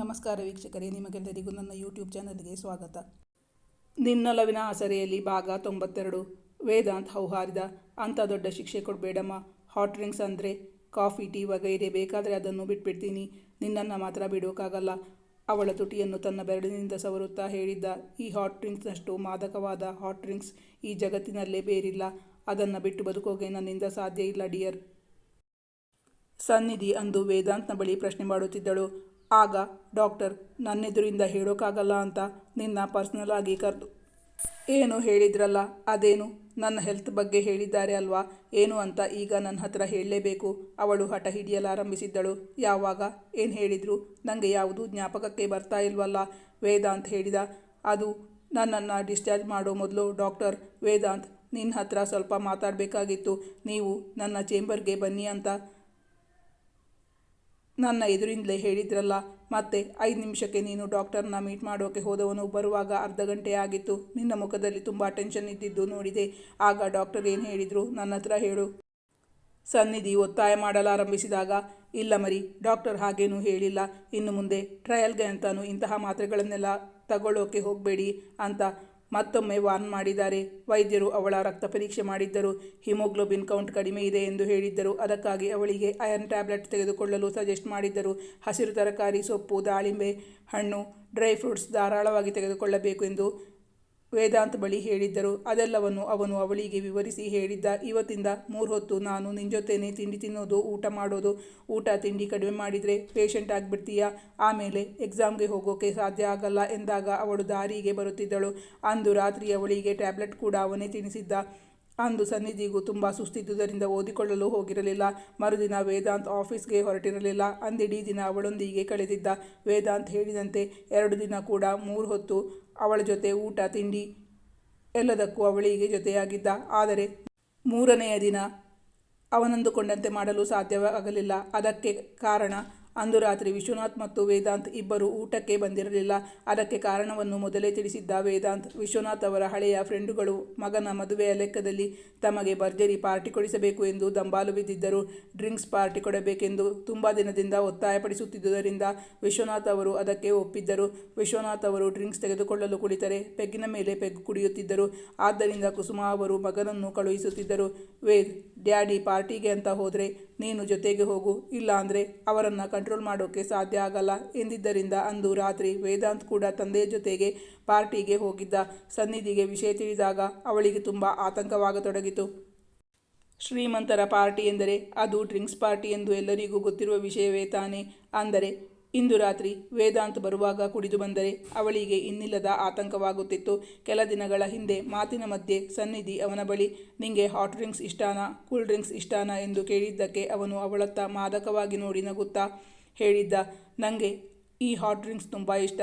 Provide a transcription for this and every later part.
ನಮಸ್ಕಾರ ವೀಕ್ಷಕರೇ, ನಿಮಗೆಲ್ಲರಿಗೂ ನನ್ನ ಯೂಟ್ಯೂಬ್ ಚಾನಲ್ಗೆ ಸ್ವಾಗತ. ನಿನ್ನೊಲವಿನ ಆಸರೆಯಲ್ಲಿ ಭಾಗ ತೊಂಬತ್ತೆರಡು. ವೇದಾಂತ್ ಹೌಹಾರಿದ ಅಂಥ ದೊಡ್ಡ ಶಿಕ್ಷೆ ಕೊಡಬೇಡಮ್ಮ. ಹಾಟ್ ಡ್ರಿಂಕ್ಸ್ ಅಂದರೆ ಕಾಫಿ ಟೀ ವಗೈರೆ ಬೇಕಾದರೆ ಅದನ್ನು ಬಿಟ್ಬಿಡ್ತೀನಿ. ನಿನ್ನನ್ನು ಮಾತ್ರ ಬಿಡೋಕ್ಕಾಗಲ್ಲ ಅವಳ ತುಟಿಯನ್ನು ತನ್ನ ಬೆರಳಿನಿಂದ ಸವರುತ್ತಾ ಹೇಳಿದ್ದ, ಈ ಹಾಟ್ ಡ್ರಿಂಕ್ಸ್ನಷ್ಟು ಮಾದಕವಾದ ಹಾಟ್ ಡ್ರಿಂಕ್ಸ್ ಈ ಜಗತ್ತಿನಲ್ಲೇ ಬೇರಿಲ್ಲ. ಅದನ್ನು ಬಿಟ್ಟು ಬದುಕೋಗೆ ನನ್ನಿಂದ ಸಾಧ್ಯ ಇಲ್ಲ, ಡಿಯರ್. ಸನ್ನಿಧಿ ಅಂದು ವೇದಾಂತ್ನ ಬಳಿ ಪ್ರಶ್ನೆ ಮಾಡುತ್ತಿದ್ದಳು. ಆಗ ಡಾಕ್ಟರ್, ನನ್ನೆದುರಿಂದ ಹೇಳೋಕ್ಕಾಗಲ್ಲ ಅಂತ ನಿನ್ನ ಪರ್ಸ್ನಲ್ ಆಗಿ ಕರೆದು. ಏನು ಹೇಳಿದ್ರಲ್ಲ, ಅದೇನು? ನನ್ನ ಹೆಲ್ತ್ ಬಗ್ಗೆ ಹೇಳಿದ್ದಾರೆ ಅಲ್ವಾ? ಏನು ಅಂತ ಈಗ ನನ್ನ ಹತ್ರ ಹೇಳಲೇಬೇಕು. ಅವಳು ಹಠ ಹಿಡಿಯಲಾರಂಭಿಸಿದ್ದಳು. ಯಾವಾಗ? ಏನು ಹೇಳಿದ್ರು? ನನಗೆ ಯಾವುದು ಜ್ಞಾಪಕಕ್ಕೆ ಬರ್ತಾ ಇಲ್ವಲ್ಲ? ವೇದಾಂತ್ ಹೇಳಿದ. ಅದು ನನ್ನನ್ನು ಡಿಸ್ಚಾರ್ಜ್ ಮಾಡೋ ಮೊದಲು ಡಾಕ್ಟರ್, ವೇದಾಂತ್ ನಿನ್ನ ಹತ್ರ ಸ್ವಲ್ಪ ಮಾತಾಡಬೇಕಾಗಿತ್ತು. ನೀವು ನನ್ನ ಚೇಂಬರ್ಗೆ ಬನ್ನಿ ಅಂತ ನನ್ನ ಎದುರಿಂದಲೇ ಹೇಳಿದ್ರಲ್ಲ, ಮತ್ತೆ ಐದು ನಿಮಿಷಕ್ಕೆ ನೀನು ಡಾಕ್ಟರ್ನ ಮೀಟ್ ಮಾಡೋಕೆ ಹೋದವನು ಬರುವಾಗ ಅರ್ಧ ಗಂಟೆ ಆಗಿತ್ತು. ನಿನ್ನ ಮುಖದಲ್ಲಿ ತುಂಬ ಟೆನ್ಷನ್ ಇದ್ದಿದ್ದು ನೋಡಿದೆ. ಆಗ ಡಾಕ್ಟರ್ ಏನು ಹೇಳಿದರು? ನನ್ನ ಹತ್ರ ಹೇಳು. ಸನ್ನಿಧಿ ಒತ್ತಾಯ ಮಾಡಲಾರಂಭಿಸಿದಾಗ, ಇಲ್ಲ ಮರಿ, ಡಾಕ್ಟರ್ ಹಾಗೇನೂ ಹೇಳಿಲ್ಲ. ಇನ್ನು ಮುಂದೆ ಟ್ರಯಲ್ಗೆ ಅಂತಾನು ಇಂತಹ ಮಾತ್ರೆಗಳನ್ನೆಲ್ಲ ತಗೊಳ್ಳೋಕೆ ಹೋಗಬೇಡಿ ಅಂತ ಮತ್ತೊಮ್ಮೆ ವಾರ್ನ್ ಮಾಡಿದ್ದಾರೆ. ವೈದ್ಯರು ಅವಳ ರಕ್ತ ಪರೀಕ್ಷೆ ಮಾಡಿದ್ದರು. ಹಿಮೋಗ್ಲೋಬಿನ್ ಕೌಂಟ್ ಕಡಿಮೆ ಇದೆ ಎಂದು ಹೇಳಿದ್ದರು. ಅದಕ್ಕಾಗಿ ಅವಳಿಗೆ ಐರನ್ ಟ್ಯಾಬ್ಲೆಟ್ ತೆಗೆದುಕೊಳ್ಳಲು ಸಜೆಸ್ಟ್ ಮಾಡಿದ್ದರು. ಹಸಿರು ತರಕಾರಿ, ಸೊಪ್ಪು, ದಾಳಿಂಬೆ ಹಣ್ಣು, ಡ್ರೈ ಫ್ರೂಟ್ಸ್ ಧಾರಾಳವಾಗಿ ತೆಗೆದುಕೊಳ್ಳಬೇಕು ಎಂದು ವೇದಾಂತ್ ಬಳಿ ಹೇಳಿದ್ದರು. ಅದೆಲ್ಲವನ್ನು ಅವನು ಅವಳಿಗೆ ವಿವರಿಸಿ ಹೇಳಿದ್ದ. ಇವತ್ತಿಂದ ಮೂರು ಹೊತ್ತು ನಾನು ನಿನ್ನ ಜೊತೆನೇ ತಿಂಡಿ ತಿನ್ನೋದು, ಊಟ ಮಾಡೋದು, ಊಟ ತಿಂಡಿ ಕಡಿಮೆ ಮಾಡಿದರೆ ಪೇಷಂಟ್ ಆಗಿಬಿಡ್ತೀಯಾ? ಆಮೇಲೆ ಎಕ್ಸಾಮ್ಗೆ ಹೋಗೋಕೆ ಸಾಧ್ಯ ಆಗಲ್ಲ ಎಂದಾಗ ಅವಳು ದಾರಿಗೆ ಬರುತ್ತಿದ್ದಳು. ಅಂದು ರಾತ್ರಿ ಅವಳಿಗೆ ಟ್ಯಾಬ್ಲೆಟ್ ಕೂಡ ಅವನೇ ತಿನ್ನಿಸಿದ್ದ. ಅಂದು ಸನ್ನಿಧಿಗೂ ತುಂಬ ಸುಸ್ತಿದ್ದುದರಿಂದ ಓದಿಕೊಳ್ಳಲು ಹೋಗಿರಲಿಲ್ಲ. ಮರುದಿನ ವೇದಾಂತ್ ಆಫೀಸ್ಗೆ ಹೊರಟಿರಲಿಲ್ಲ. ಅಂದಿಡೀ ದಿನ ಅವಳೊಂದಿಗೆ ಕಳೆದಿದ್ದ. ವೇದಾಂತ್ ಹೇಳಿದಂತೆ ಎರಡು ದಿನ ಕೂಡ ಮೂರು ಹೊತ್ತು ಅವಳ ಜೊತೆ ಊಟ, ತಿಂಡಿ ಎಲ್ಲದಕ್ಕೂ ಅವಳಿಗೆ ಜೊತೆಯಾಗಿದ್ದ. ಆದರೆ ಮೂರನೆಯ ದಿನ ಅವನಂದುಕೊಂಡಂತೆ ಮಾಡಲು ಸಾಧ್ಯವಾಗಲಿಲ್ಲ. ಅದಕ್ಕೆ ಕಾರಣ ಅಂದು ರಾತ್ರಿ ವಿಶ್ವನಾಥ್ ಮತ್ತು ವೇದಾಂತ್ ಇಬ್ಬರು ಊಟಕ್ಕೆ ಬಂದಿರಲಿಲ್ಲ. ಅದಕ್ಕೆ ಕಾರಣವನ್ನು ಮೊದಲೇ ತಿಳಿಸಿದ್ದ ವೇದಾಂತ್, ವಿಶ್ವನಾಥ್ ಅವರ ಹಳೆಯ ಫ್ರೆಂಡುಗಳು ಮಗನ ಮದುವೆಯ ಲೆಕ್ಕದಲ್ಲಿ ತಮಗೆ ಭರ್ಜರಿ ಪಾರ್ಟಿ ಕೊಡಿಸಬೇಕು ಎಂದು ದಂಬಾಲು ಬಿದ್ದಿದ್ದರು. ಡ್ರಿಂಕ್ಸ್ ಪಾರ್ಟಿ ಕೊಡಬೇಕೆಂದು ತುಂಬ ದಿನದಿಂದ ಒತ್ತಾಯಪಡಿಸುತ್ತಿದ್ದುದರಿಂದ ವಿಶ್ವನಾಥ್ ಅವರು ಅದಕ್ಕೆ ಒಪ್ಪಿದ್ದರು. ವಿಶ್ವನಾಥ್ ಅವರು ಡ್ರಿಂಕ್ಸ್ ತೆಗೆದುಕೊಳ್ಳಲು ಕುಳಿತರೆ ಪೆಗ್ಗಿನ ಮೇಲೆ ಪೆಗ್ ಕುಡಿಯುತ್ತಿದ್ದರು. ಆದ್ದರಿಂದ ಕುಸುಮಾ ಅವರು ಮಗನನ್ನು ಕಳುಹಿಸುತ್ತಿದ್ದರು. ವೇದ್, ಡ್ಯಾಡಿ ಪಾರ್ಟಿಗೆ ಅಂತ ಹೋದರೆ ನೀನು ಜೊತೆಗೆ ಹೋಗು ಇಲ್ಲ ಅಂದರೆ ಅವರನ್ನು ಕಂಟ್ರೋಲ್ ಮಾಡೋಕ್ಕೆ ಸಾಧ್ಯ ಆಗಲ್ಲ ಎಂದಿದ್ದರಿಂದ ಅಂದು ರಾತ್ರಿ ವೇದಾಂತ್ ಕೂಡ ತಂದೆಯ ಜೊತೆಗೆ ಪಾರ್ಟಿಗೆ ಹೋಗಿದ್ದ. ಸನ್ನಿಧಿಗೆ ವಿಷಯ ತಿಳಿದಾಗ ಅವಳಿಗೆ ತುಂಬ ಆತಂಕವಾಗತೊಡಗಿತು. ಶ್ರೀಮಂತರ ಪಾರ್ಟಿ ಎಂದರೆ ಅದು ಡ್ರಿಂಕ್ಸ್ ಪಾರ್ಟಿ ಎಂದು ಎಲ್ಲರಿಗೂ ಗೊತ್ತಿರುವ ವಿಷಯವೇ ತಾನೇ. ಅಂದರೆ ಇಂದು ರಾತ್ರಿ ವೇದಾಂತ್ ಬರುವಾಗ ಕುಡಿದು ಬಂದರೆ ಅವಳಿಗೆ ಇನ್ನಿಲ್ಲದ ಆತಂಕವಾಗುತ್ತಿತ್ತು. ಕೆಲ ದಿನಗಳ ಹಿಂದೆ ಮಾತಿನ ಮಧ್ಯೆ ಸನ್ನಿಧಿ ಅವನ ಬಳಿ, ನಿಂಗೆ ಹಾಟ್ ಡ್ರಿಂಕ್ಸ್ ಇಷ್ಟಾನಾ ಕೂಲ್ ಡ್ರಿಂಕ್ಸ್ ಇಷ್ಟಾನ? ಎಂದು ಕೇಳಿದ್ದಕ್ಕೆ ಅವನು ಅವಳತ್ತ ಮಾದಕವಾಗಿ ನೋಡಿ ನಗುತ್ತಾ ಹೇಳಿದ್ದ ನನಗೆ ಈ ಹಾಟ್ ಡ್ರಿಂಕ್ಸ್ ತುಂಬ ಇಷ್ಟ.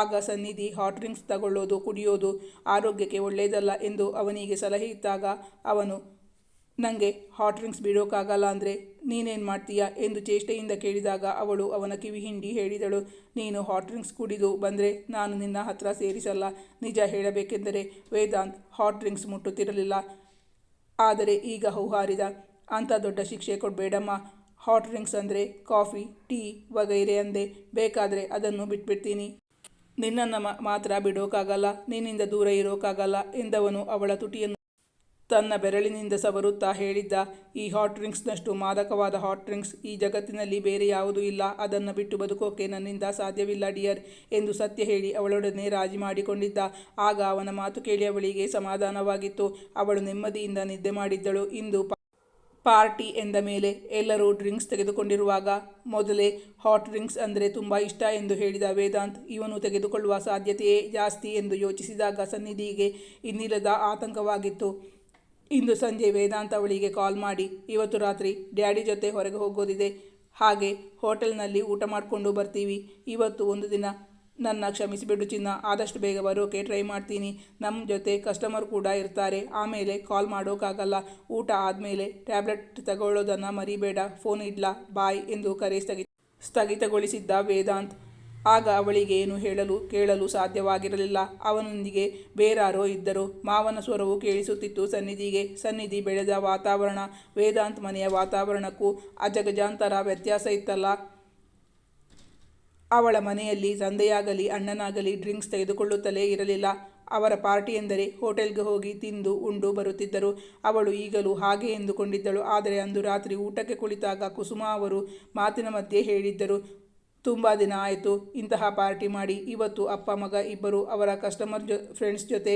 ಆಗ ಸನ್ನಿಧಿ ಹಾಟ್ ಡ್ರಿಂಕ್ಸ್ ತಗೊಳ್ಳೋದು, ಕುಡಿಯೋದು ಆರೋಗ್ಯಕ್ಕೆ ಒಳ್ಳೆಯದಲ್ಲ ಎಂದು ಅವನಿಗೆ ಸಲಹೆ ಇದ್ದಾಗ ಅವನು ನನಗೆ ಹಾಟ್ ಡ್ರಿಂಕ್ಸ್ ಬಿಡೋಕ್ಕಾಗಲ್ಲ ಅಂದರೆ ನೀನೇನು ಮಾಡ್ತೀಯಾ ಎಂದು ಚೇಷ್ಟೆಯಿಂದ ಕೇಳಿದಾಗ ಅವಳು ಅವನ ಕಿವಿ ಹಿಂಡಿ ಹೇಳಿದಳು, ನೀನು ಹಾಟ್ ಡ್ರಿಂಕ್ಸ್ ಕುಡಿದು ಬಂದರೆ ನಾನು ನಿನ್ನ ಹತ್ರ ಸೇರಿಸಲ್ಲ. ನಿಜ ಹೇಳಬೇಕೆಂದರೆ ವೇದಾಂತ್ ಹಾಟ್ ಡ್ರಿಂಕ್ಸ್ ಮುಟ್ಟುತ್ತಿರಲಿಲ್ಲ. ಆದರೆ ಈಗ ಹೌಹಾರಿದ, ಅಂಥ ದೊಡ್ಡ ಶಿಕ್ಷೆ ಕೊಡಬೇಡಮ್ಮ. ಹಾಟ್ ಡ್ರಿಂಕ್ಸ್ ಅಂದರೆ ಕಾಫಿ ಟೀ ವಗೈರೆ ಅಂದೆ. ಬೇಕಾದರೆ ಅದನ್ನು ಬಿಟ್ಬಿಡ್ತೀನಿ. ನಿನ್ನನ್ನು ಮಾತ್ರ ಬಿಡೋಕ್ಕಾಗಲ್ಲ ನಿನ್ನಿಂದ ದೂರ ಇರೋಕ್ಕಾಗಲ್ಲ ಎಂದವನು ಅವಳ ತುಟಿಯನ್ನು ತನ್ನ ಬೆರಳಿನಿಂದ ಸವರುತ್ತಾ ಹೇಳಿದ್ದ, ಈ ಹಾಟ್ ಡ್ರಿಂಕ್ಸ್ನಷ್ಟು ಮಾದಕವಾದ ಹಾಟ್ ಡ್ರಿಂಕ್ಸ್ ಈ ಜಗತ್ತಿನಲ್ಲಿ ಬೇರೆ ಯಾವುದೂ ಇಲ್ಲ. ಅದನ್ನು ಬಿಟ್ಟು ಬದುಕೋಕೆ ನನ್ನಿಂದ ಸಾಧ್ಯವಿಲ್ಲ, ಡಿಯರ್, ಎಂದು ಸತ್ಯ ಹೇಳಿ ಅವಳೊಡನೆ ರಾಜಿ ಮಾಡಿಕೊಂಡಿದ್ದ. ಆಗ ಅವನ ಮಾತು ಕೇಳಿ ಅವಳಿಗೆ ಸಮಾಧಾನವಾಗಿತ್ತು. ಅವಳು ನೆಮ್ಮದಿಯಿಂದ ನಿದ್ದೆ ಮಾಡಿದ್ದಳು. ಇಂದು ಪಾರ್ಟಿ ಎಂದ ಮೇಲೆ ಎಲ್ಲರೂ ಡ್ರಿಂಕ್ಸ್ ತೆಗೆದುಕೊಂಡಿರುವಾಗ, ಮೊದಲೇ ಹಾಟ್ ಡ್ರಿಂಕ್ಸ್ ಅಂದರೆ ತುಂಬ ಇಷ್ಟ ಎಂದು ಹೇಳಿದ ವೇದಾಂತ್, ಇವನು ತೆಗೆದುಕೊಳ್ಳುವ ಸಾಧ್ಯತೆಯೇ ಜಾಸ್ತಿ ಎಂದು ಯೋಚಿಸಿದಾಗ ಸನ್ನಿಧಿಗೆ ಇನ್ನಿಲ್ಲದ ಆತಂಕವಾಗಿತ್ತು. ಇಂದು ಸಂಜೆ ವೇದಾಂತ ಅವಳಿಗೆ ಕಾಲ್ ಮಾಡಿ, ಇವತ್ತು ರಾತ್ರಿ ಡ್ಯಾಡಿ ಜೊತೆ ಹೊರಗೆ ಹೋಗೋದಿದೆ. ಹಾಗೆ ಹೋಟೆಲ್ನಲ್ಲಿ ಊಟ ಮಾಡಿಕೊಂಡು ಬರ್ತೀವಿ. ಇವತ್ತು ಒಂದು ದಿನ ನನ್ನ ಕ್ಷಮಿಸಿಬಿಡು ಚಿನ್ನ, ಆದಷ್ಟು ಬೇಗ ಬರೋಕೆ ಟ್ರೈ ಮಾಡ್ತೀನಿ. ನಮ್ಮ ಜೊತೆ ಕಸ್ಟಮರ್ ಕೂಡ ಇರ್ತಾರೆ. ಆಮೇಲೆ ಕಾಲ್ ಮಾಡೋಕ್ಕಾಗಲ್ಲ ಊಟ ಆದಮೇಲೆ ಟ್ಯಾಬ್ಲೆಟ್ ತಗೊಳ್ಳೋದನ್ನು ಮರಿಬೇಡ. ಫೋನ್ ಇಡ್ಲಾ, ಬಾಯ್ ಎಂದು ಕರೆ ಸ್ಥಗಿತ ಸ್ಥಗಿತಗೊಳಿಸಿದ್ದ ವೇದಾಂತ್. ಆಗ ಅವಳಿಗೆ ಏನು ಹೇಳಲು, ಕೇಳಲು ಸಾಧ್ಯವಾಗಿರಲಿಲ್ಲ. ಅವನೊಂದಿಗೆ ಬೇರಾರೋ ಇದ್ದರು. ಮಾವನ ಸ್ವರವು ಕೇಳಿಸುತ್ತಿತ್ತು. ಸನ್ನಿಧಿಗೆ, ಸನ್ನಿಧಿ ಬೆಳೆದ ವಾತಾವರಣ, ವೇದಾಂತ್ ಮನೆಯ ವಾತಾವರಣಕ್ಕೂ ಅಜಗಜಾಂತರ ವ್ಯತ್ಯಾಸ ಇತ್ತಲ್ಲ. ಅವಳ ಮನೆಯಲ್ಲಿ ತಂದೆಯಾಗಲಿ, ಅಣ್ಣನಾಗಲಿ ಡ್ರಿಂಕ್ಸ್ ತೆಗೆದುಕೊಳ್ಳುತ್ತಲೇ ಇರಲಿಲ್ಲ. ಅವರ ಪಾರ್ಟಿ ಎಂದರೆ ಹೋಟೆಲ್ಗೆ ಹೋಗಿ ತಿಂದು ಉಂಡು ಬರುತ್ತಿದ್ದರು. ಅವಳು ಈಗಲೂ ಹಾಗೆ ಎಂದುಕೊಂಡಿದ್ದಳು. ಆದರೆ ಅಂದು ರಾತ್ರಿ ಊಟಕ್ಕೆ ಕುಳಿತಾಗ ಕುಸುಮ ಅವರು ಮಾತಿನ ಮಧ್ಯೆ ಹೇಳಿದ್ದರು. ತುಂಬ ದಿನ ಆಯಿತು ಇಂತಹ ಪಾರ್ಟಿ ಮಾಡಿ. ಇವತ್ತು ಅಪ್ಪ, ಮಗ ಇಬ್ಬರು ಅವರ ಕಸ್ಟಮರ್ ಜೊ ಫ್ರೆಂಡ್ಸ್ ಜೊತೆ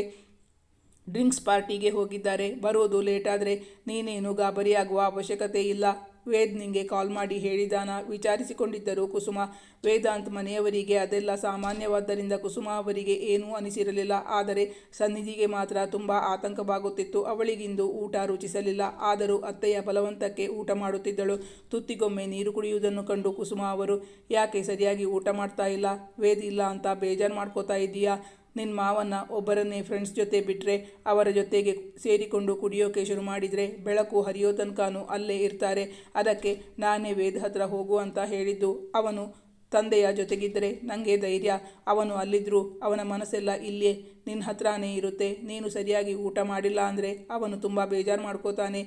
ಡ್ರಿಂಕ್ಸ್ ಪಾರ್ಟಿಗೆ ಹೋಗಿದ್ದಾರೆ. ಬರೋದು ಲೇಟಾದರೆ ನೀನೇನು ಗಾಬರಿಯಾಗುವ ಅವಶ್ಯಕತೆ ಇಲ್ಲ. ವೇದ್ ನಿಂಗೆ ಕಾಲ್ ಮಾಡಿ ಹೇಳಿದಾನ. ವಿಚಾರಿಸಿಕೊಂಡಿದ್ದರು ಕುಸುಮ. ವೇದಾಂತ್ ಮನೆಯವರಿಗೆ ಅದೆಲ್ಲ ಸಾಮಾನ್ಯವಾದ್ದರಿಂದ ಕುಸುಮ ಅವರಿಗೆ ಏನೂ ಅನಿಸಿರಲಿಲ್ಲ. ಆದರೆ ಸನ್ನಿಧಿಗೆ ಮಾತ್ರ ತುಂಬ ಆತಂಕವಾಗುತ್ತಿತ್ತು. ಅವಳಿಗಿಂದು ಊಟ ರುಚಿಸಲಿಲ್ಲ. ಆದರೂ ಅತ್ತೆಯ ಬಲವಂತಕ್ಕೆ ಊಟ ಮಾಡುತ್ತಿದ್ದಳು. ತುತ್ತಿಗೊಮ್ಮೆ ನೀರು ಕುಡಿಯುವುದನ್ನು ಕಂಡು ಕುಸುಮ ಅವರು, ಯಾಕೆ ಸರಿಯಾಗಿ ಊಟ ಮಾಡ್ತಾ ಇಲ್ಲ? ವೇದ್ ಇಲ್ಲ ಅಂತ ಬೇಜಾರು ಮಾಡ್ಕೋತಾ ಇದ್ದೀಯಾ ನಿನ್ನ ಮಾವನ್ನ ಒಬ್ಬರನ್ನೇ ಫ್ರೆಂಡ್ಸ್ ಜೊತೆ ಬಿಟ್ಟರೆ ಅವರ ಜೊತೆಗೆ ಸೇರಿಕೊಂಡು ಕುಡಿಯೋಕೆ ಶುರು ಮಾಡಿದರೆ ಬೆಳಕು ಹರಿಯೋ ತನಕನೂ ಅಲ್ಲೇ ಇರ್ತಾರೆ. ಅದಕ್ಕೆ ನಾನೇ ವೇದ ಹತ್ರ ಹೋಗು ಅಂತ ಹೇಳಿದ್ದು. ಅವನು ತಂದೆಯ ಜೊತೆಗಿದ್ದರೆ ನನಗೆ ಧೈರ್ಯ. ಅವನು ಅಲ್ಲಿದ್ದರೂ ಅವನ ಮನಸ್ಸೆಲ್ಲ ಇಲ್ಲೇ ನಿನ್ನ ಹತ್ರನೇ ಇರುತ್ತೆ. ನೀನು ಸರಿಯಾಗಿ ಊಟ ಮಾಡಿಲ್ಲ ಅಂದರೆ ಅವನು ತುಂಬ ಬೇಜಾರು ಮಾಡ್ಕೋತಾನೆ.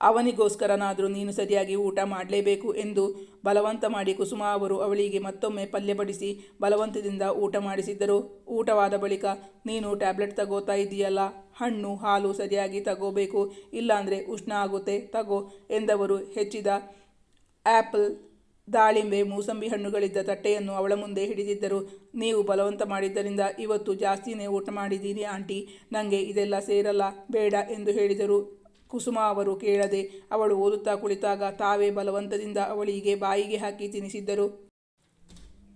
ಅವನಿಗೋಸ್ಕರನಾದರೂ ನೀನು ಸರಿಯಾಗಿ ಊಟ ಮಾಡಲೇಬೇಕು ಎಂದು ಬಲವಂತ ಮಾಡಿ ಕುಸುಮ ಅವರು ಅವಳಿಗೆ ಮತ್ತೊಮ್ಮೆ ಪಲ್ಯ ಬಡಿಸಿ ಬಲವಂತದಿಂದ ಊಟ ಮಾಡಿಸಿದ್ದರು. ಊಟವಾದ ಬಳಿಕ, ನೀನು ಟ್ಯಾಬ್ಲೆಟ್ ತಗೋತಾ ಇದೆಯಲ್ಲ, ಹಣ್ಣು, ಹಾಲು ಸರಿಯಾಗಿ ತಗೋಬೇಕು, ಇಲ್ಲಾಂದರೆ ಉಷ್ಣ ಆಗುತ್ತೆ, ತಗೋ ಎಂದವರು ಹೆಚ್ಚಿದ ಆ್ಯಪಲ್ ದಾಳಿಂಬೆ, ಮೂಸಂಬಿ ಹಣ್ಣುಗಳಿದ್ದ ತಟ್ಟೆಯನ್ನು ಅವಳ ಮುಂದೆ ಹಿಡಿದಿದ್ದರು. ನೀವು ಬಲವಂತ ಮಾಡಿದ್ದರಿಂದ ಇವತ್ತು ಜಾಸ್ತಿನೇ ಊಟ ಮಾಡಿದ್ದೀರಿ ಆಂಟಿ ನನಗೆ ಇದೆಲ್ಲ ಸೇರಲ್ಲ, ಬೇಡ ಎಂದು ಹೇಳಿದರು. ಕುಸುಮ ಅವರು ಕೇಳದೆ ಅವಳು ಓದುತ್ತಾ ಕುಳಿತಾಗ ತಾವೇ ಬಲವಂತದಿಂದ ಅವಳಿಗೆ ಬಾಯಿಗೆ ಹಾಕಿ ತಿನಿಸಿದ್ದರು.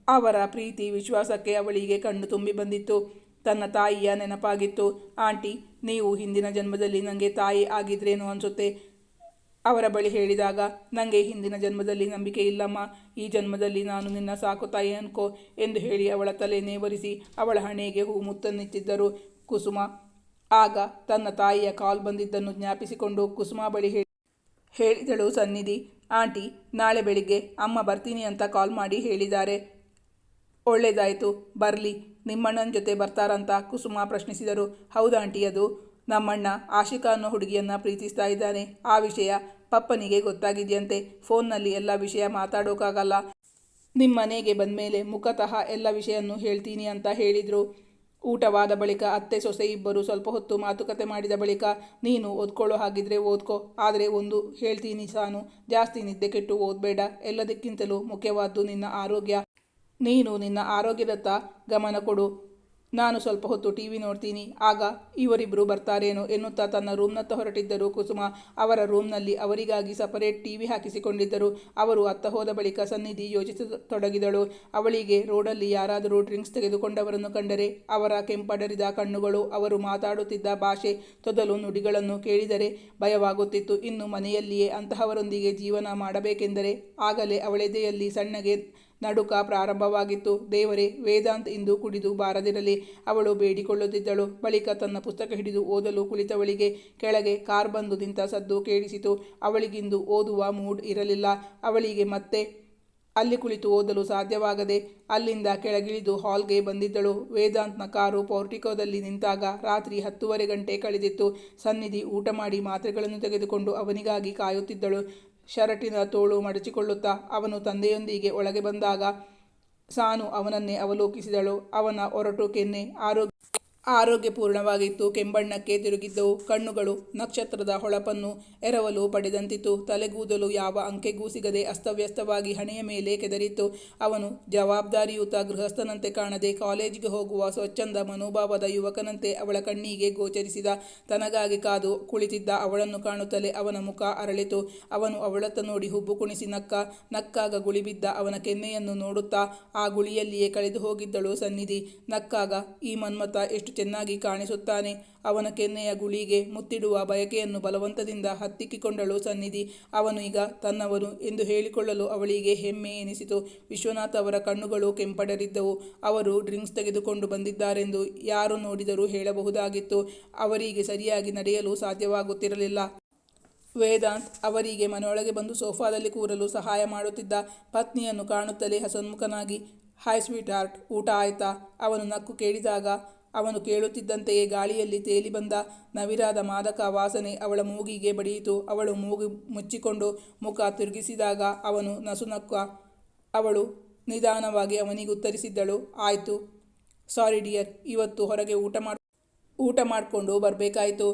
ಅವರ ಪ್ರೀತಿ ವಿಶ್ವಾಸಕ್ಕೆ ಅವಳಿಗೆ ಕಣ್ಣು ತುಂಬಿ ಬಂದಿತ್ತು. ತನ್ನ ತಾಯಿಯ ನೆನಪಾಗಿತ್ತು. ಆಂಟಿ, ನೀವು ಹಿಂದಿನ ಜನ್ಮದಲ್ಲಿ ನನಗೆ ತಾಯಿ ಆಗಿದ್ರೇನು ಅನಿಸುತ್ತೆ? ಅವರ ಬಳಿ ಹೇಳಿದಾಗ ನನಗೆ ಹಿಂದಿನ ಜನ್ಮದಲ್ಲಿ ನಂಬಿಕೆ ಇಲ್ಲಮ್ಮ. ಈ ಜನ್ಮದಲ್ಲಿ ನಾನು ನಿನ್ನ ಸಾಕು ತಾಯಿ ಅನ್ಕೋ ಎಂದು ಹೇಳಿ ಅವಳ ತಲೆ ನೇವರಿಸಿ ಅವಳ ಹಣೆಗೆ ಹೂ ಮುತ್ತನ್ನಿತ್ತಿದ್ದರು ಕುಸುಮ ಆಗ ತನ್ನ ತಾಯಿಯ ಕಾಲ್ ಬಂದಿದ್ದನ್ನು ಜ್ಞಾಪಿಸಿಕೊಂಡು ಕುಸುಮಾ ಬಳಿ ಹೇಳಿ ಹೇಳಿದಳು ಸನ್ನಿಧಿ. ಆಂಟಿ, ನಾಳೆ ಬೆಳಿಗ್ಗೆ ಅಮ್ಮ ಬರ್ತೀನಿ ಅಂತ ಕಾಲ್ ಮಾಡಿ ಹೇಳಿದ್ದಾರೆ. ಒಳ್ಳೇದಾಯಿತು, ಬರಲಿ. ನಿಮ್ಮಣ್ಣನ ಜೊತೆ ಬರ್ತಾರಂತ ಕುಸುಮ ಪ್ರಶ್ನಿಸಿದರು. ಹೌದಾಂಟಿ ಅದು ನಮ್ಮಣ್ಣ ಆಶಿಕಾ ಅನ್ನೋ ಹುಡುಗಿಯನ್ನ ಪ್ರೀತಿಸ್ತಾ ಇದ್ದಾನೆ. ಆ ವಿಷಯ ಪಪ್ಪನಿಗೆ ಗೊತ್ತಾಗಿದೆಯಂತೆ. ಫೋನ್ನಲ್ಲಿ ಎಲ್ಲ ವಿಷಯ ಮಾತಾಡೋಕ್ಕಾಗಲ್ಲ ನಿಮ್ಮ ಮನೆಗೆ ಬಂದಮೇಲೆ ಮುಖತಃ ಎಲ್ಲ ವಿಷಯವನ್ನು ಹೇಳ್ತೀನಿ ಅಂತ ಹೇಳಿದರು. ಊಟವಾದ ಬಳಿಕ ಅತ್ತೆ ಸೊಸೆ ಇಬ್ಬರು ಸ್ವಲ್ಪ ಹೊತ್ತು ಮಾತುಕತೆ ಮಾಡಿದ ಬಳಿಕ, ನೀನು ಓದ್ಕೊಳ್ಳೋ ಹಾಗಿದ್ರೆ ಓದ್ಕೋ, ಆದರೆ ಒಂದು ಹೇಳ್ತೀನಿ ಸಾನು, ಜಾಸ್ತಿ ನಿದ್ದೆ ಕೆಟ್ಟು ಓದಬೇಡ, ಎಲ್ಲದಕ್ಕಿಂತಲೂ ಮುಖ್ಯವಾದ್ದು ನಿನ್ನ ಆರೋಗ್ಯ. ನೀನು ನಿನ್ನ ಆರೋಗ್ಯದತ್ತ ಗಮನ ಕೊಡು. ನಾನು ಸ್ವಲ್ಪ ಹೊತ್ತು ಟಿ ವಿ ನೋಡ್ತೀನಿ. ಆಗ ಇವರಿಬ್ಬರು ಬರ್ತಾರೇನೋ ಎನ್ನುತ್ತಾ ತನ್ನ ರೂಮ್ನತ್ತ ಹೊರಟಿದ್ದರು. ಕುಸುಮ ಅವರ ರೂಮ್ನಲ್ಲಿ ಅವರಿಗಾಗಿ ಸಪರೇಟ್ ಟಿ ವಿ ಹಾಕಿಸಿಕೊಂಡಿದ್ದರು. ಅವರು ಅತ್ತ ಹೋದ ಬಳಿಕ ಸನ್ನಿಧಿ ಯೋಚಿಸತೊಡಗಿದಳು. ಅವಳಿಗೆ ರೋಡಲ್ಲಿ ಯಾರಾದರೂ ಡ್ರಿಂಕ್ಸ್ ತೆಗೆದುಕೊಂಡವರನ್ನು ಕಂಡರೆ ಅವರ ಕೆಂಪಡರಿದ ಕಣ್ಣುಗಳು, ಅವರು ಮಾತಾಡುತ್ತಿದ್ದ ಭಾಷೆ, ತೊದಲು ನುಡಿಗಳನ್ನು ಕೇಳಿದರೆ ಭಯವಾಗುತ್ತಿತ್ತು. ಇನ್ನು ಮನೆಯಲ್ಲಿಯೇ ಅಂತಹವರೊಂದಿಗೆ ಜೀವನ ಮಾಡಬೇಕೆಂದರೆ ಆಗಲೇ ಅವಳೆದೆಯಲ್ಲಿ ಸಣ್ಣಗೆ ನಡುಕ ಪ್ರಾರಂಭವಾಗಿತ್ತು. ದೇವರೇ, ವೇದಾಂತ್ ಇಂದು ಕುಡಿದು ಬಾರದಿರಲಿ. ಅವಳು ಬೇಡಿಕೊಳ್ಳುತ್ತಿದ್ದಳು. ಬಳಿಕ ತನ್ನ ಪುಸ್ತಕ ಹಿಡಿದು ಓದಲು ಕುಳಿತವಳಿಗೆ ಕೆಳಗೆ ಕಾರ್ ಬಂದು ನಿಂತ ಸದ್ದು ಕೇಳಿಸಿತು. ಅವಳಿಗಿಂದು ಓದುವ ಮೂಡ್ ಇರಲಿಲ್ಲ. ಅವಳಿಗೆ ಮತ್ತೆ ಅಲ್ಲಿ ಕುಳಿತು ಓದಲು ಸಾಧ್ಯವಾಗದೆ ಅಲ್ಲಿಂದ ಕೆಳಗಿಳಿದು ಹಾಲ್ಗೆ ಬಂದಿದ್ದಳು. ವೇದಾಂತ್ನ ಕಾರು ಪೋರ್ಟಿಕೋದಲ್ಲಿ ನಿಂತಾಗ ರಾತ್ರಿ ಹತ್ತೂವರೆ ಗಂಟೆ ಕಳೆದಿತ್ತು. ಸನ್ನಿಧಿ ಊಟ ಮಾಡಿ ಮಾತ್ರೆಗಳನ್ನು ತೆಗೆದುಕೊಂಡು ಅವನಿಗಾಗಿ ಕಾಯುತ್ತಿದ್ದಳು. ಶರಟಿನ ತೋಳು ಮಡಚಿಕೊಳ್ಳುತ್ತಾ ಅವನು ತಂದೆಯೊಂದಿಗೆ ಒಳಗೆ ಬಂದಾಗ ಸಾನು ಅವನನ್ನೇ ಅವಲೋಕಿಸಿದಳು. ಅವನ ಒರಟು ಕೆನ್ನೆ ಆರೋಗ್ಯ ಆರೋಗ್ಯಪೂರ್ಣವಾಗಿತ್ತು, ಕೆಂಬಣ್ಣಕ್ಕೆ ತಿರುಗಿದ್ದವು ಕಣ್ಣುಗಳು ನಕ್ಷತ್ರದ ಹೊಳಪನ್ನು ಎರವಲು ಪಡೆದಂತಿತ್ತು. ತಲೆಗೂದಲು ಯಾವ ಅಂಕೆಗೂ ಸಿಗದೆ ಅಸ್ತವ್ಯಸ್ತವಾಗಿ ಹಣೆಯ ಮೇಲೆ ಕೆದರಿತ್ತು. ಅವನು ಜವಾಬ್ದಾರಿಯುತ ಗೃಹಸ್ಥನಂತೆ ಕಾಣದೆ ಕಾಲೇಜಿಗೆ ಹೋಗುವ ಸ್ವಚ್ಛಂದ ಮನೋಭಾವದ ಯುವಕನಂತೆ ಅವಳ ಕಣ್ಣಿಗೆ ಗೋಚರಿಸಿದ. ತನಗಾಗಿ ಕಾದು ಕುಳಿತಿದ್ದ ಅವಳನ್ನು ಕಾಣುತ್ತಲೇ ಅವನ ಮುಖ ಅರಳಿತು. ಅವನು ಅವಳತ್ತ ನೋಡಿ ಹುಬ್ಬು ಕುಣಿಸಿ ನಕ್ಕ, ನಕ್ಕಾಗ ಗುಳಿಬಿದ್ದ ಅವನ ಕೆನ್ನೆಯನ್ನು ನೋಡುತ್ತಾ, ಆ ಗುಳಿಯಲ್ಲಿಯೇ ಕಳೆದು ಹೋಗಿದ್ದಳು ಸನ್ನಿಧಿ. ನಕ್ಕಾಗ, ಈ ಮನ್ಮಥ ಎಷ್ಟು ಚೆನ್ನಾಗಿ ಕಾಣಿಸುತ್ತಾನೆ. ಅವನ ಕೆನ್ನೆಯ ಗುಳಿಗೆ ಮುತ್ತಿಡುವ ಬಯಕೆಯನ್ನು ಬಲವಂತದಿಂದ ಹತ್ತಿಕ್ಕಿಕೊಂಡಳು ಸನ್ನಿಧಿ. ಅವನು ಈಗ ತನ್ನವನು ಎಂದು ಹೇಳಿಕೊಳ್ಳಲು ಅವಳಿಗೆ ಹೆಮ್ಮೆ ಎನಿಸಿತು. ವಿಶ್ವನಾಥ್ ಅವರ ಕಣ್ಣುಗಳು ಕೆಂಪಡರಿದ್ದವು. ಅವರು ಡ್ರಿಂಕ್ಸ್ ತೆಗೆದುಕೊಂಡು ಬಂದಿದ್ದಾರೆಂದು ಯಾರು ನೋಡಿದರೂ ಹೇಳಬಹುದಾಗಿತ್ತು. ಅವರಿಗೆ ಸರಿಯಾಗಿ ನಡೆಯಲು ಸಾಧ್ಯವಾಗುತ್ತಿರಲಿಲ್ಲ. ವೇದಾಂತ್ ಅವರಿಗೆ ಮನೆಯೊಳಗೆ ಬಂದು ಸೋಫಾದಲ್ಲಿ ಕೂರಲು ಸಹಾಯ ಮಾಡುತ್ತಿದ್ದ ಪತ್ನಿಯನ್ನು ಕಾಣುತ್ತಲೇ ಹಸನ್ಮುಖನಾಗಿ, ಹಾಯ್ ಸ್ವೀಟ್ ಹಾರ್ಟ್ ಊಟ ಆಯ್ತಾ? ಅವನು ನಕ್ಕು ಕೇಳಿದಾಗ ಅವನು ಕೇಳುತ್ತಿದ್ದಂತೆಯೇ ಗಾಳಿಯಲ್ಲಿ ತೇಲಿ ಬಂದ ನವಿರಾದ ಮಾದಕ ವಾಸನೆ ಅವಳ ಮೂಗಿಗೆ ಬಡಿಯಿತು. ಅವಳು ಮೂಗು ಮುಚ್ಚಿಕೊಂಡು ಮುಖ ತಿರುಗಿಸಿದಾಗ ಅವನು ನಸುನಕ್ಕ ಅವಳು ನಿಧಾನವಾಗಿ ಅವನಿಗೆ ಉತ್ತರಿಸಿದ್ದಳು, ಆಯಿತು, ಸಾರಿ ಡಿಯರ್, ಇವತ್ತು ಹೊರಗೆ ಊಟ ಮಾಡಿ, ಊಟ ಮಾಡಿಕೊಂಡು ಬರಬೇಕಾಯಿತು.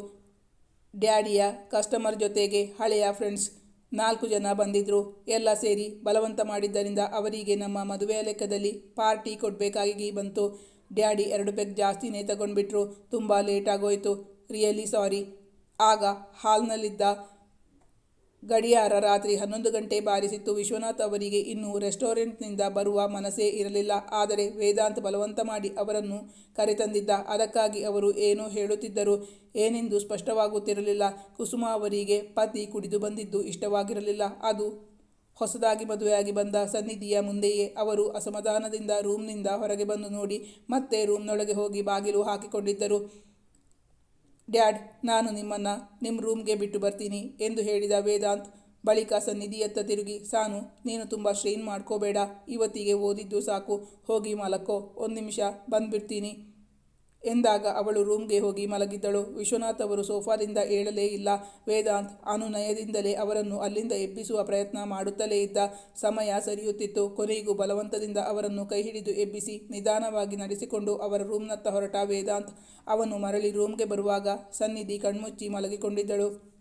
ಡ್ಯಾಡಿಯ ಕಸ್ಟಮರ್ ಜೊತೆಗೆ ಹಳೆಯ ಫ್ರೆಂಡ್ಸ್ ನಾಲ್ಕು ಜನ ಬಂದಿದ್ದರು ಎಲ್ಲ ಸೇರಿ ಬಲವಂತ ಮಾಡಿದ್ದರಿಂದ ಅವರಿಗೆ ನಮ್ಮ ಮದುವೆಯ ಲೆಕ್ಕದಲ್ಲಿ ಪಾರ್ಟಿ ಕೊಡಬೇಕಾಗಿ ಬಂತು. ಡ್ಯಾಡಿ ಎರಡು ಪೆಗ್ ಜಾಸ್ತಿನೇ ತಗೊಂಡ್ಬಿಟ್ರು ತುಂಬ ಲೇಟ್ ಆಗೋಯ್ತು. ರಿಯಲಿ ಸಾರಿ ಆಗ ಹಾಲ್ನಲ್ಲಿದ್ದ ಗಡಿಯಾರ ರಾತ್ರಿ ಹನ್ನೊಂದು ಗಂಟೆ ಬಾರಿಸಿತ್ತು. ವಿಶ್ವನಾಥ್ ಅವರಿಗೆ ಇನ್ನೂ ರೆಸ್ಟೋರೆಂಟ್ನಿಂದ ಬರುವ ಮನಸ್ಸೇ ಇರಲಿಲ್ಲ. ಆದರೆ ವೇದಾಂತ್ ಬಲವಂತ ಮಾಡಿ ಅವರನ್ನು ಕರೆತಂದಿದ್ದ. ಅದಕ್ಕಾಗಿ ಅವರು ಏನೋ ಹೇಳುತ್ತಿದ್ದರು. ಏನೆಂದು ಸ್ಪಷ್ಟವಾಗುತ್ತಿರಲಿಲ್ಲ. ಕುಸುಮ ಅವರಿಗೆ ಪತಿ ಕುಡಿದು ಬಂದಿದ್ದು ಇಷ್ಟವಾಗಿರಲಿಲ್ಲ. ಅದು ಹೊಸದಾಗಿ ಮದುವೆಯಾಗಿ ಬಂದ ಸನ್ನಿಧಿಯ ಮುಂದೆಯೇ ಅವರು ಅಸಮಾಧಾನದಿಂದ ರೂಮ್ನಿಂದ ಹೊರಗೆ ಬಂದು ನೋಡಿ ಮತ್ತೆ ರೂಮ್ನೊಳಗೆ ಹೋಗಿ ಬಾಗಿಲು ಹಾಕಿಕೊಂಡಿದ್ದರು. ಡ್ಯಾಡ್, ನಾನು ನಿಮ್ಮನ್ನು ನಿಮ್ಮ ರೂಮ್ಗೆ ಬಿಟ್ಟು ಬರ್ತೀನಿ ಎಂದು ಹೇಳಿದ ವೇದಾಂತ್ ಬಳಿಕ ಸನ್ನಿಧಿಯತ್ತ ತಿರುಗಿ, ಸಾನು, ನೀನು ತುಂಬ ಸ್ಟ್ರೈನ್ ಮಾಡ್ಕೋಬೇಡ, ಇವತ್ತಿಗೆ ಓದಿದ್ದು ಸಾಕು, ಹೋಗಿ ಮಲಕ್ಕೋ ಒಂದು ನಿಮಿಷ ಬಂದ್ಬಿಡ್ತೀನಿ. ಎಂದಾಗ ಅವಳು ರೂಮ್ಗೆ ಹೋಗಿ ಮಲಗಿದ್ದಳು. ವಿಶ್ವನಾಥ್ ಅವರು ಸೋಫಾದಿಂದ ಏಳಲೇ ಇಲ್ಲ. ವೇದಾಂತ್ ಅನುನಯದಿಂದಲೇ ಅವರನ್ನು ಅಲ್ಲಿಂದ ಎಬ್ಬಿಸುವ ಪ್ರಯತ್ನ ಮಾಡುತ್ತಲೇ ಇದ್ದ ಸಮಯ ಸರಿಯುತ್ತಿತ್ತು. ಕೊನೆಗೂ ಬಲವಂತದಿಂದ ಅವರನ್ನು ಕೈ ಹಿಡಿದು ಎಬ್ಬಿಸಿ ನಿಧಾನವಾಗಿ ನಡೆಸಿಕೊಂಡು ಅವರ ರೂಮ್ನತ್ತ ಹೊರಟ ವೇದಾಂತ್ ಅವನು ಮರಳಿ ರೂಮ್ಗೆ ಬರುವಾಗ ಸನ್ನಿಧಿ ಕಣ್ಮುಚ್ಚಿ ಮಲಗಿಕೊಂಡಿದ್ದಳು.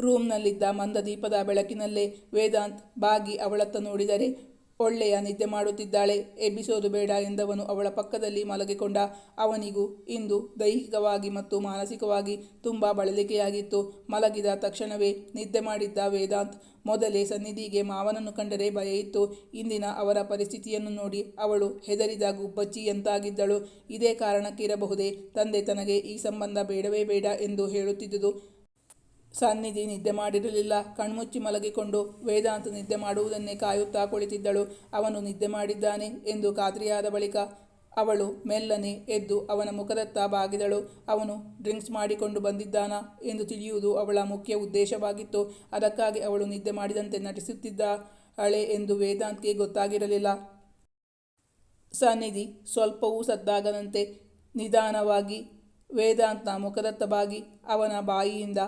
ರೂಮ್ನಲ್ಲಿದ್ದ ಮಂದ ದೀಪದ ಬೆಳಕಿನಲ್ಲೇ ವೇದಾಂತ್ ಬಾಗಿ ಅವಳತ್ತ ನೋಡಿದರೆ ಒಳ್ಳೆಯ ನಿದ್ದೆ ಮಾಡುತ್ತಿದ್ದಾಳೆ. ಎಬ್ಬಿಸೋದು ಬೇಡ ಎಂದವನು ಅವಳ ಪಕ್ಕದಲ್ಲಿ ಮಲಗಿಕೊಂಡ. ಅವನಿಗೂ ಇಂದು ದೈಹಿಕವಾಗಿ ಮತ್ತು ಮಾನಸಿಕವಾಗಿ ತುಂಬ ಬಳಲಿಕೆಯಾಗಿತ್ತು. ಮಲಗಿದ ತಕ್ಷಣವೇ ನಿದ್ದೆ ಮಾಡಿದ್ದ ವೇದಾಂತ್ ಮೊದಲೇ ಸನ್ನಿಧಿಗೆ ಮಾವನನ್ನು ಕಂಡರೆ ಭಯ ಇತ್ತು ಇಂದಿನ ಅವರ ಪರಿಸ್ಥಿತಿಯನ್ನು ನೋಡಿ ಅವಳು ಹೆದರಿದ ಗುಬ್ಬಚ್ಚಿಯಂತಾಗಿದ್ದಳು ಇದೇ ಕಾರಣಕ್ಕಿರಬಹುದೇ ತಂದೆ ತನಗೆ ಈ ಸಂಬಂಧ ಬೇಡವೇ ಬೇಡ ಎಂದು ಹೇಳುತ್ತಿದ್ದುದು. ಸನ್ನಿಧಿ ನಿದ್ದೆ ಮಾಡಿರಲಿಲ್ಲ. ಕಣ್ಮುಚ್ಚಿ ಮಲಗಿಕೊಂಡು ವೇದಾಂತ ನಿದ್ದೆ ಮಾಡುವುದನ್ನೇ ಕಾಯುತ್ತಾ ಕುಳಿತಿದ್ದಳು. ಅವನು ನಿದ್ದೆ ಮಾಡಿದ್ದಾನೆ ಎಂದು ಖಾತ್ರಿಯಾದ ಬಳಿಕ ಅವಳು ಮೆಲ್ಲನೆ ಎದ್ದು ಅವನ ಮುಖದತ್ತ ಬಾಗಿದಳು. ಅವನು ಡ್ರಿಂಕ್ಸ್ ಮಾಡಿಕೊಂಡು ಬಂದಿದ್ದಾನಾ ಎಂದು ತಿಳಿಯುವುದು ಅವಳ ಮುಖ್ಯ ಉದ್ದೇಶವಾಗಿತ್ತು. ಅದಕ್ಕಾಗಿ ಅವಳು ನಿದ್ದೆ ಮಾಡಿದಂತೆ ನಟಿಸುತ್ತಿದ್ದಾಳೆ ಎಂದು ವೇದಾಂತ್ಗೆ ಗೊತ್ತಾಗಿರಲಿಲ್ಲ. ಸನ್ನಿಧಿ ಸ್ವಲ್ಪವೂ ಸದ್ದಾಗದಂತೆ ನಿಧಾನವಾಗಿ ವೇದಾಂತ್ನ ಮುಖದತ್ತ ಬಾಗಿ ಅವನ ಬಾಯಿಯಿಂದ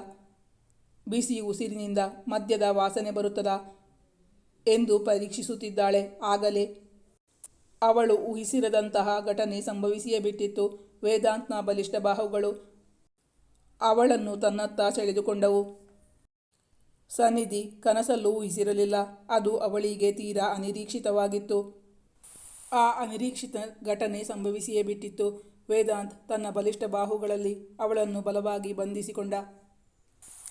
ಬಿಸಿ ಉಸಿರಿನಿಂದ ಮದ್ಯದ ವಾಸನೆ ಬರುತ್ತದಾ ಎಂದು ಪರೀಕ್ಷಿಸುತ್ತಿದ್ದಾಳೆ. ಆಗಲೇ ಅವಳು ಊಹಿಸಿರದಂತಹ ಘಟನೆ ಸಂಭವಿಸಿಯೇ ಬಿಟ್ಟಿತ್ತು. ವೇದಾಂತ್ನ ಬಲಿಷ್ಠ ಬಾಹುಗಳು ಅವಳನ್ನು ತನ್ನತ್ತ ಸೆಳೆದುಕೊಂಡವು. ಸನ್ನಿಧಿ ಕನಸಲ್ಲೂ ಊಹಿಸಿರಲಿಲ್ಲ ಅದು ಅವಳಿಗೆ ತೀರಾ ಅನಿರೀಕ್ಷಿತವಾಗಿತ್ತು. ಆ ಅನಿರೀಕ್ಷಿತ ಘಟನೆ ಸಂಭವಿಸಿಯೇ ಬಿಟ್ಟಿತ್ತು. ವೇದಾಂತ್ ತನ್ನ ಬಲಿಷ್ಠ ಬಾಹುಗಳಲ್ಲಿ ಅವಳನ್ನು ಬಲವಾಗಿ ಬಂಧಿಸಿಕೊಂಡ.